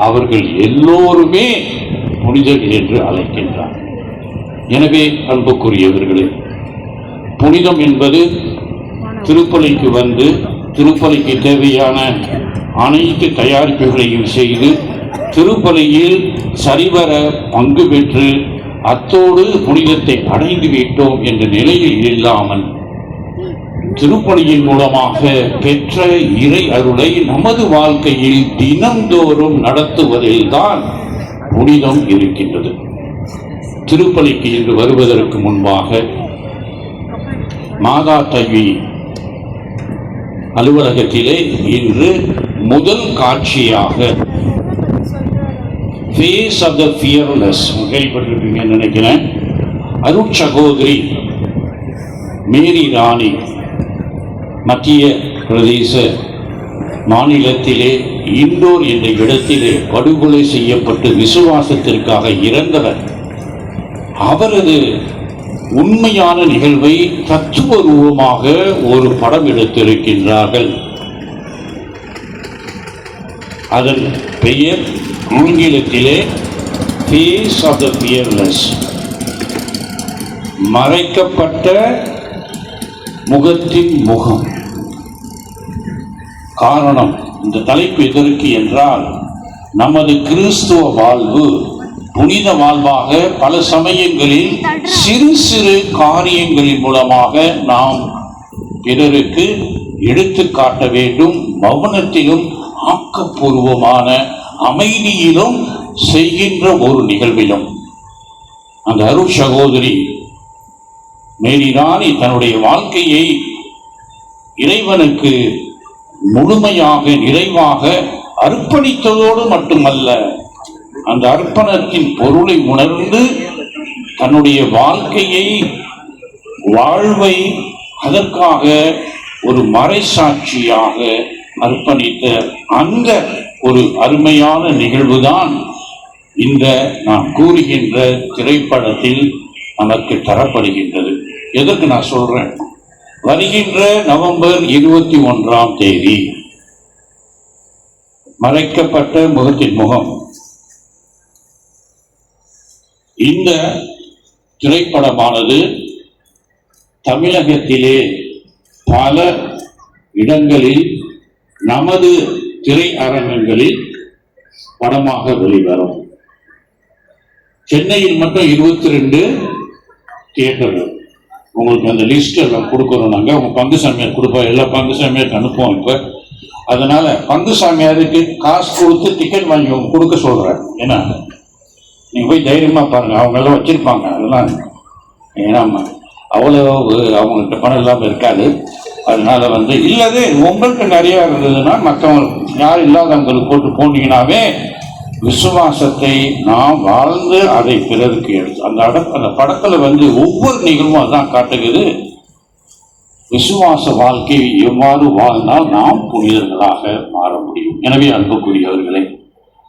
அவர்கள் எல்லோருமே புனிதர்கள் என்று அழைக்கின்றார். எனவே அன்புக்குரியவர்களே புனிதம் என்பது திருப்பலிக்கு வந்து திருப்பலிக்கு தேவையான அனைத்து தயாரிப்புகளையும் செய்து திருப்பலியில் சரிவர பங்கு பெற்று அத்தோடு புனிதத்தை அடைந்து விட்டோம் என்ற நிலையில் இல்லாமல் திருப்பணியின் மூலமாக பெற்ற இறை அருளை நமது வாழ்க்கையில் தினந்தோறும் நடத்துவதில்தான் புனிதம் இருக்கின்றது. திருப்பலிக்கு இன்று வருவதற்கு முன்பாக மாதா கல்வி அலுவலகத்திலே இன்று முதல் காட்சியாக ஃபேஸ் ஆஃப் த ஃபியர்லெஸ் கேள்விப்பட்டிருப்பீங்கன்னு நினைக்கிறேன். அருட்சகோதரி மேரி ராணி மத்திய பிரதேச மாநிலத்திலே இண்டோர் என்ற இடத்திலே படுகொலை செய்யப்பட்டு விசுவாசத்திற்காக இறந்தவர். அவரது உண்மையான நிகழ்வை தத்துவ ஒரு படம் எடுத்திருக்கின்றார்கள். அதன் பெயர் ஆங்கிலத்திலே ஃபேஸ் ஆஃப் த பியர்லெஸ் மறைக்கப்பட்ட முகத்தின் முகம். காரணம் இந்த தலைப்பு எதற்கு என்றால் நமது கிறிஸ்துவ வாழ்வு புனித வாழ்வாக பல சமயங்களில் சிறு சிறு காரியங்களின் மூலமாக நாம் பிறருக்கு எடுத்து காட்ட வேண்டும் மௌனத்திலும் ஆக்கப்பூர்வமான அமைதியிலும் செய்கின்ற ஒரு நிகழ்விலும். அந்த அருள் சகோதரி மேரி ராணி தன்னுடைய வாழ்க்கையை இறைவனுக்கு முழுமையாக நிறைவாக அர்ப்பணித்ததோடு மட்டுமல்ல அந்த அர்ப்பணத்தின் பொருளை உணர்ந்து தன்னுடைய வாழ்க்கையை வாழ்வை அதற்காக ஒரு மறைசாட்சியாக அர்ப்பணித்த அந்த ஒரு அருமையான நிகழ்வுதான் இந்த நான் கூறுகின்ற திரைப்படத்தில் நமக்கு தரப்படுகின்றது. எதற்கு நான் சொல்றேன்? வருகின்ற நவம்பர் இருபத்தி ஒன்றாம் தேதி மறைக்கப்பட்ட முகத்தின் முகம். இந்த திரைப்படமானது தமிழகத்திலே பல இடங்களில் நமது திரையரங்கங்களில் படமாக வெளிவரும். சென்னையில் மட்டும் இருபத்தி ரெண்டு தியேட்டர்கள். உங்களுக்கு அந்த லிஸ்ட் எல்லாம் கொடுக்குறோம் நாங்கள் உங்கள் பங்கு சாமியார் கொடுப்போம் எல்லா பங்கு சாமியாருக்கு அனுப்புவோம் இப்போ. அதனால பங்கு சாமியாருக்கு காசு கொடுத்து டிக்கெட் வாங்கி அவங்க கொடுக்க சொல்கிறேன் ஏன்னா நீங்கள் போய் தைரியமாக பாருங்கள் அவங்க எல்லாம் வச்சிருப்பாங்க. அதெல்லாம் ஏன்னா அவ்வளோ அவங்கள்ட்ட பணம் இல்லாமல் இருக்காது. அதனால வந்து இல்லது உங்களுக்கு நிறையா இருந்ததுன்னா மற்றவங்க யார் இல்லாதவங்களுக்கு போட்டு போனீங்கன்னாவே விசுவாசத்தை நாம் வாழ்ந்து அதை பிறருக்கு எடுத்து அந்த அட அந்த படத்தில் வந்து ஒவ்வொரு நிகழ்வும் அதான் காட்டுகிறது. விசுவாச வாழ்க்கை எவ்வாறு வாழ்ந்தால் நாம் புனிதர்களாக மாற முடியும். எனவே அன்புக்குரியவர்களே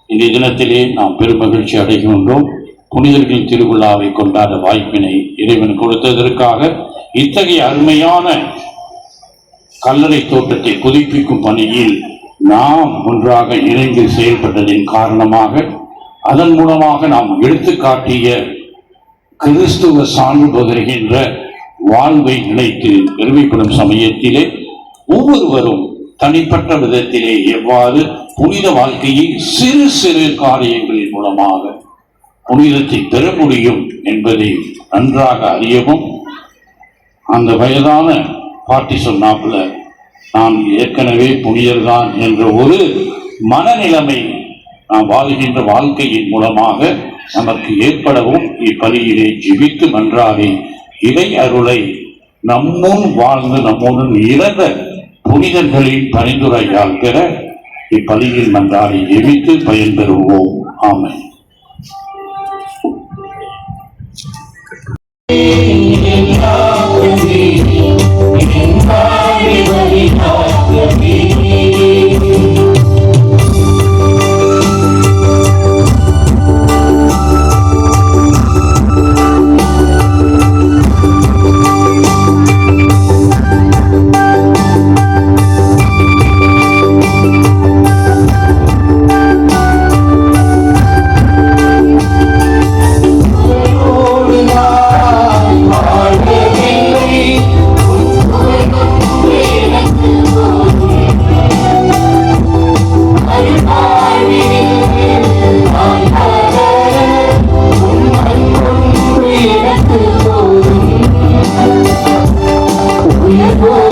இந்த தினத்திலே நாம் பெருமகிழ்ச்சி அடைகின்றோம். புனிதர்களின் திருவிழாவை கொண்டாட வாய்ப்பினை இறைவன் கொடுத்ததற்காக இத்தகைய அருமையான கல்லறை தோட்டத்தை புதுப்பிக்கும் பணியில் நாம் ஒன்றாக இணைந்து செயல்பட்டதின் காரணமாக அதன் மூலமாக நாம் எடுத்துக்காட்டிய கிறிஸ்துவ சான்று பகர்கின்ற வாழ்வை நினைத்து பெருமைப்படும் சமயத்திலே ஒவ்வொருவரும் தனிப்பட்ட விதத்திலே எவ்வாறு புனித வாழ்க்கையை சிறு சிறு காரியங்களின் மூலமாக புனிதத்தை பெற முடியும் என்பதை நன்றாக அறியவும் அந்த வயதான பாட்டி சொன்னாப்புல நான் ஏற்கனவே புனிதர்தான் என்ற ஒரு மனநிலைமை நாம் வாழ்கின்ற வாழ்க்கையின் மூலமாக நமக்கு ஏற்படவும் இப்பலியிலே ஜிபித்து மன்றாடி இறை அருளை நம்முன் வாழ்ந்து நம்முடன் இறந்த புனிதர்களின் பரிந்துரையால் பெற இப்பலியில் மன்றாடி ஜெபித்து பயன்பெறுவோம். ஆமை Oh,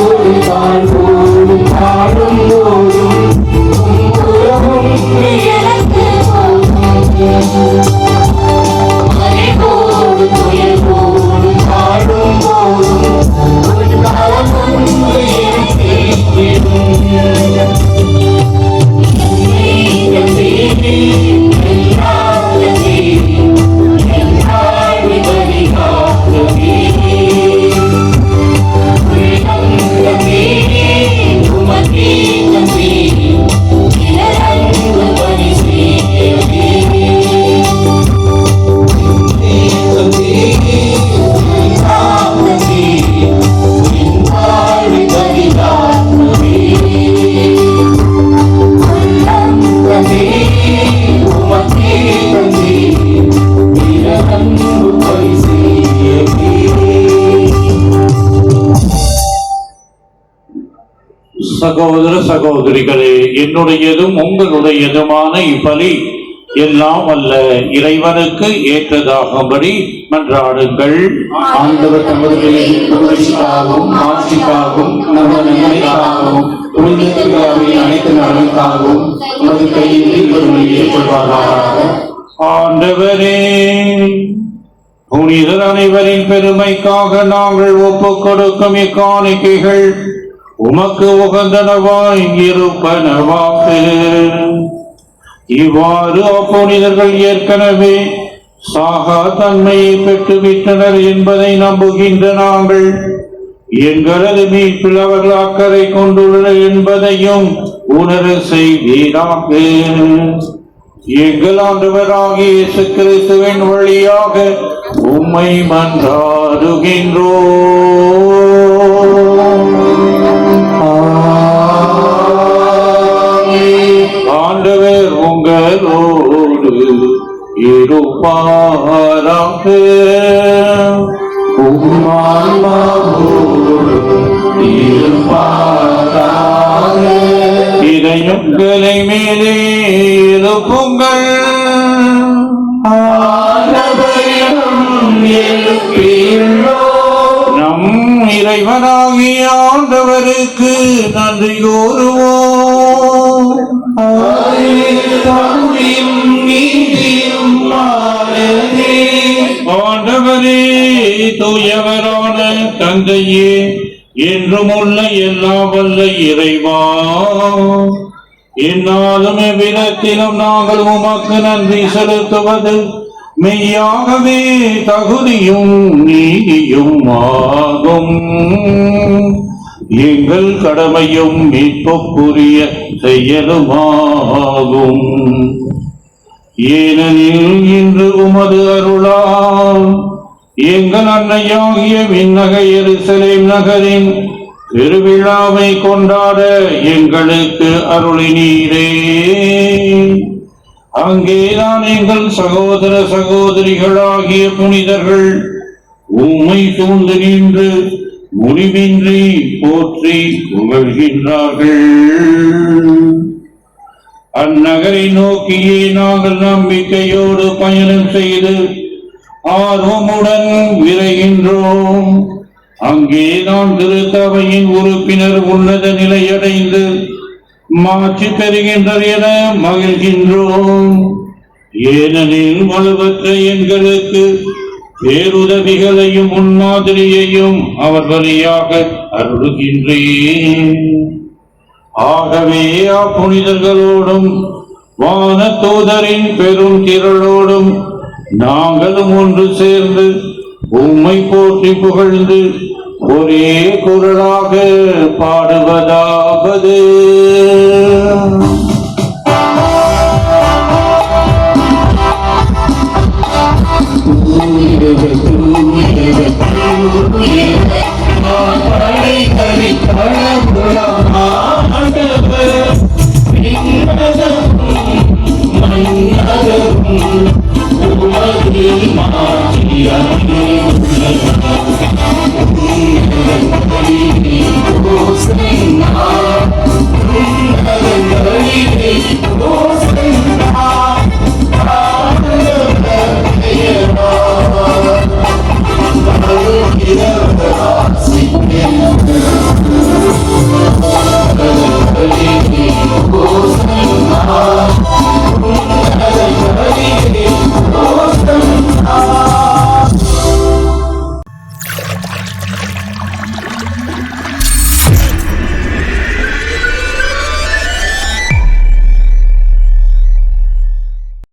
சகோதர சகோதரிகளே என்னுடையதும் உங்களுடையதுமான இப்பலி எல்லாம் அல்ல. இறைவனுக்கு ஏற்றதாகும்படி மன்றாடுங்கள். ஆண்டவர் தமது புகழ்ச்சிக்காகவும் ஆட்சிக்காகவும் நமது நன்மைக்காகவும் அனைத்து நலனுக்காகவும் உமது கையில் ஏற்றுக்கொள்வாராக. ஆண்டவரே புனிதர் அனைவரின் பெருமைக்காக நாங்கள் ஒப்புக் கொடுக்கும் இக்காணிக்கைகள். உமக்கு உகந்தனவாய் இருப்பனவாக இவ்வாறு அப்போனிதர்கள் ஏற்கனவே சாகா தன்மையை பெற்றுவிட்டனர் என்பதை நம்புகின்ற நாங்கள். எங்களது மீட்பில் அவர்கள் அக்கறை கொண்டுள்ளனர் என்பதையும் உணர செய்வீராக எங்கள் ஆண்டவராகிய இயேசு கிறிஸ்துவின் வழியாக உம்மை மன்றாடுகின்றோ இருப்பாராக இதயங்களை மேலே எழுப்புங்கள். நம் இறைவனாகிய ஆண்டவருக்கு நன்றி கூறுவோம். நீதி ஆண்டவரே தூயவரான தந்தையே என்றும் உள்ள எல்லா வல்ல இறைவா. என்னாலும் எவ்விதத்திலும் நாங்கள் உமக்கு நன்றி செலுத்துவது மெய்யாகவே தகுதியும் நீதியும் ஆகும் எங்கள் கடமையும் மீட்புக்குரிய செயலுமாகும். ஏனெனில் இன்று உமது அருளால் எங்கள் அன்னையாகிய விண்ணக எருசலேம் நகரின் திருவிழாவை கொண்டாட எங்களுக்கு அருளினீரே. அங்கேதான் எங்கள் சகோதர சகோதரிகளாகிய புனிதர்கள் உம்மை சூழ்ந்து நின்று முடிவின்றி போற்றி புகழ்கின்றார்கள். அந்நகரை நோக்கியே நாங்கள் நம்பிக்கையோடு பயணம் செய்து ஆர்வமுடன் விரைகின்றோம். அங்கே நாம் திருத்தவையின் உறுப்பினர் உன்னத நிலையடைந்து மாற்றி பெறுகின்றது என மகிழ்கின்றோம். ஏனெனில் வலுவற்ற எங்களுக்கு பேருதவிகளையும் முன்மாதிரியையும் அவர் வழியாக அருளுகின்றேன். ஆகவே புனிதர்களோடும் வான தூதரின் பெரும் திரளோடும் நாங்களும் ஒன்று சேர்ந்து உம்மை போற்றி புகழ்ந்து ஒரே குரலாக பாடுவதாவது